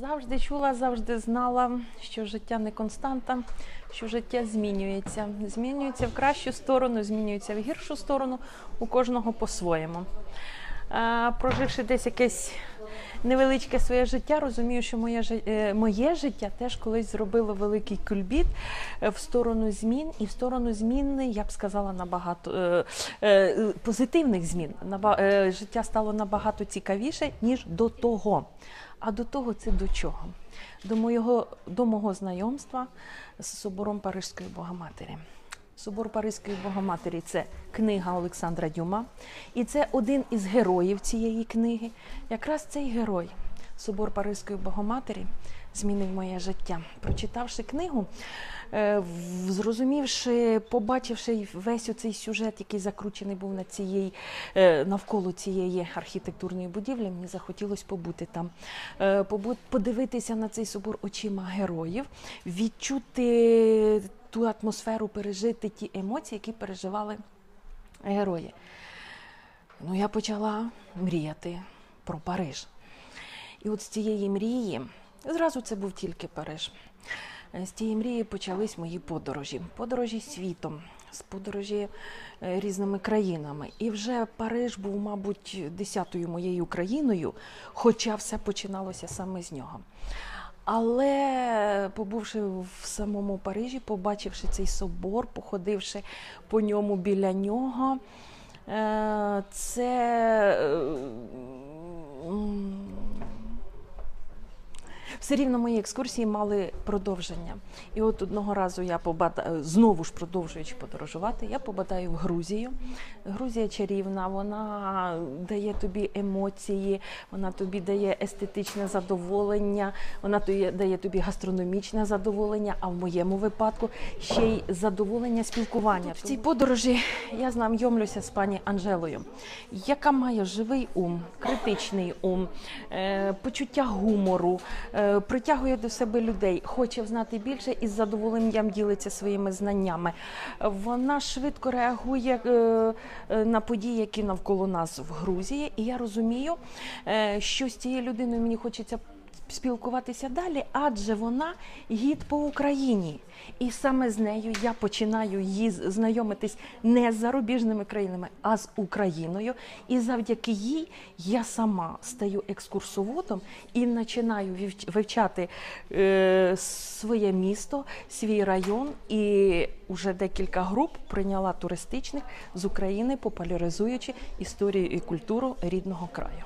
Завжди чула, завжди знала, що життя не константа, що життя змінюється. Змінюється в кращу сторону, змінюється в гіршу сторону, у кожного по-своєму. Проживши десь якесь невеличке своє життя, розумію, що моє, е, моє життя теж колись зробило великий кульбіт е, в сторону змін, і в сторону змін, я б сказала, набагато е, позитивних змін. Життя стало набагато цікавіше, ніж до того. А до того це до чого? До мого, до мого знайомства з собором Парижської Богоматері. Собор Паризької Богоматері це книга Олександра Дюма, і це один із героїв цієї книги. Якраз цей герой, Собор Паризької Богоматері, змінив моє життя. Прочитавши книгу, е, зрозумівши, побачивши весь оцей сюжет, який закручений був на цієї, е, навколо цієї архітектурної будівлі, мені захотілося побути там, Е, подивитися на цей собор очима героїв, відчути ту атмосферу, пережити ті емоції, які переживали герої. Ну, я почала мріяти про Париж. І от з цієї мрії, зразу це був тільки Париж. Е, З цієї мрії почались мої подорожі. Подорожі світом, з подорожі е, різними країнами. І вже Париж був, мабуть, десятою моєю країною, хоча все починалося саме з нього. Але побувши в самому Парижі, побачивши цей собор, походивши по ньому біля нього, е, це е, м, все рівно мої екскурсії мали продовження. І от одного разу я побада... знову ж продовжуючи подорожувати, я побадаю в Грузію. Грузія чарівна, вона дає тобі емоції, вона тобі дає естетичне задоволення, вона тобі дає тобі гастрономічне задоволення, а в моєму випадку ще й задоволення спілкування. В цій подорожі я знайомлюся з пані Анжелою, яка має живий ум, критичний ум, е, почуття гумору, е, притягує до себе людей, хоче знати більше і з задоволенням ділиться своїми знаннями. Вона швидко реагує е, е, на події, які навколо нас в Грузії, і я розумію, е, що з цією людиною мені хочеться спілкуватися далі, адже вона гід по Україні. І саме з нею я починаю її знайомитись не з зарубіжними країнами, а з Україною. І завдяки їй я сама стаю екскурсоводом і починаю вивчати е, своє місто, свій район. І вже декілька груп прийняла туристичних з України, популяризуючи історію і культуру рідного краю.